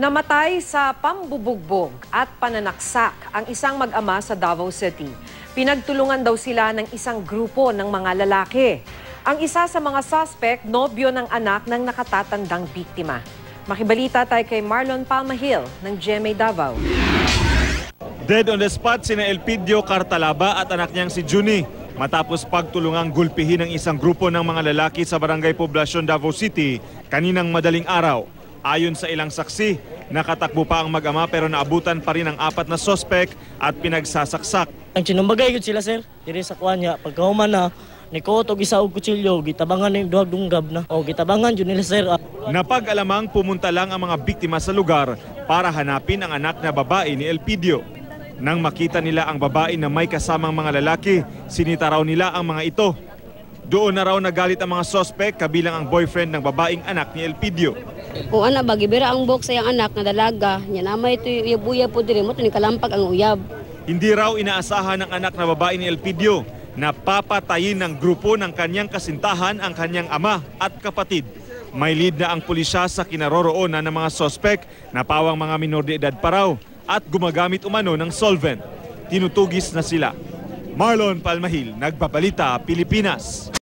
Namatay sa pambubugbog at pananaksak ang isang mag-ama sa Davao City. Pinagtulungan daw sila ng isang grupo ng mga lalaki. Ang isa sa mga suspect, nobyo ng anak ng nakatatandang biktima. Makibalita tayo kay Marlon Palmahil ng GMA Davao. Dead on the spot sina Elpidio Cartalaba at anak niyang si Juni matapos pagtulungang gulpihin ng isang grupo ng mga lalaki sa Barangay Poblacion Davao City kaninang madaling araw. Ayon sa ilang saksi, nakatakbo pa ang mag-ama pero naabutan pa rin ang apat na sospek at pinagsasaksak. Ang sinumbagay gud sila sir, diri sa kuan niya pagkahuman na ni ko og isa og kutsilyo gitabangan ni duhag dunggab na. O gitabangan jud nila sir. Napag-alamang pumunta lang ang mga biktima sa lugar para hanapin ang anak na babae ni Elpidio. Nang makita nila ang babae na may kasamang mga lalaki, sinita raw nila ang mga ito. Doon na raw nagalit ang mga sospek kabilang ang boyfriend ng babaeng anak ni Elpidio. Kung ana ba gibira ang buhok sa iyang anak na dalaga, nya namay to uyab po diri mo kalampag ang uyab. Hindi raw inaasahan ng anak na babae ni Elpidio na papatayin ng grupo ng kanyang kasintahan ang kanyang ama at kapatid. May lead na ang pulisya sa kinaroroonan ng mga sospek na pawang mga minor de edad pa raw at gumagamit umano ng solvent. Tinutugis na sila. Marlon Palmahil, Nagbabalita, Pilipinas.